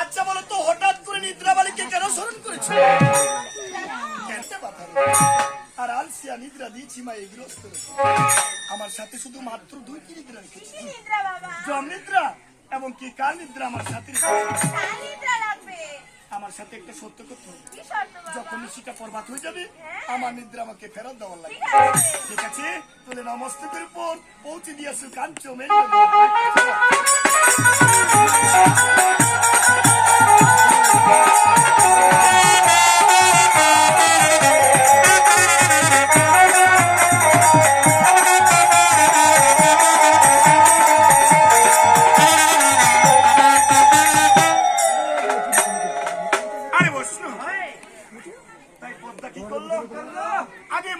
আচ্ছা বলো তো হঠাৎ করে নিদ্রা নিদ্রাবালিকে কেন স্মরণ করেছ? আর আলসিয়া নিদ্রা দিয়েছি মা এগ্রস্ত আমার সাথে শুধু মাত্র দুই দুইটি নিদ্রা রেখেছি। জম নিদ্রা এবং কি কাল নিদ্রা আমার সাথে আমার সাথে একটা সত্য করতে হবে। যখন সেটা পর্বাত হয়ে যাবে আমার নিদ্রা আমাকে ফেরত দেওয়ার লাগবে। ঠিক আছে। তাহলে নমস্তকের উপর পৌঁছে দিয়েছ কাঞ্চ মেল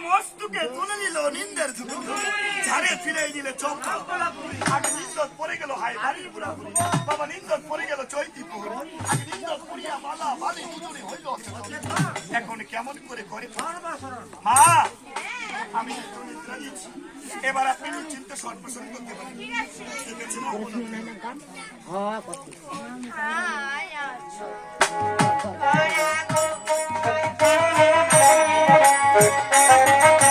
মস্তুকে তুলে নিল নিন্দের ঝাড়ে ফিরে দিলে চম্পা। আগে নিন্দত পড়ে গেল হাই বাড়ির বুড়া বুড়ি বাবা নিন্দত পড়ে গেল আগে নিন্দত পড়িয়া মালা বালি দুজনে হইল এখন কেমন করে করে? মা আমি নিদ্রা দিচ্ছি এবার আপনি নিশ্চিন্ত সর্বসন করতে পারেন। ঠিক আছে ঠিক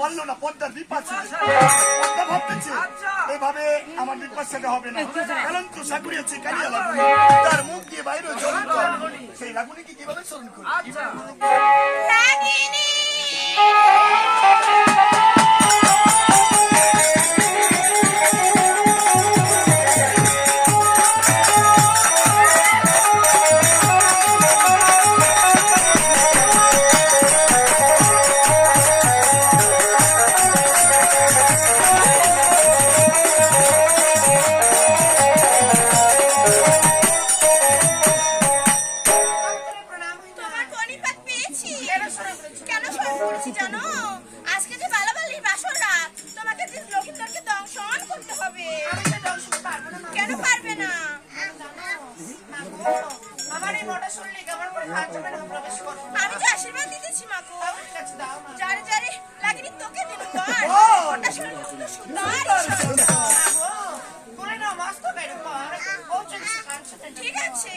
পারল না পদ্মার বিপাশে পদ্মা ভাবতেছে এভাবে আমার বিপাশাটা হবে না। কারণ তো সাকুরিয়েছে কালিয়া লাগুনি। তার মুখ দিয়ে বাইরে জল সেই লাগুনিকে কীভাবে স্মরণ করি? আমি যে আশীর্বাদ দিতেছি মাকো যারে যারে লাগিনি তোকে দিল কর ওটা শুনে কত সুন্দর বলে না মস্ত বের কর পৌঁছে ঠিক আছে।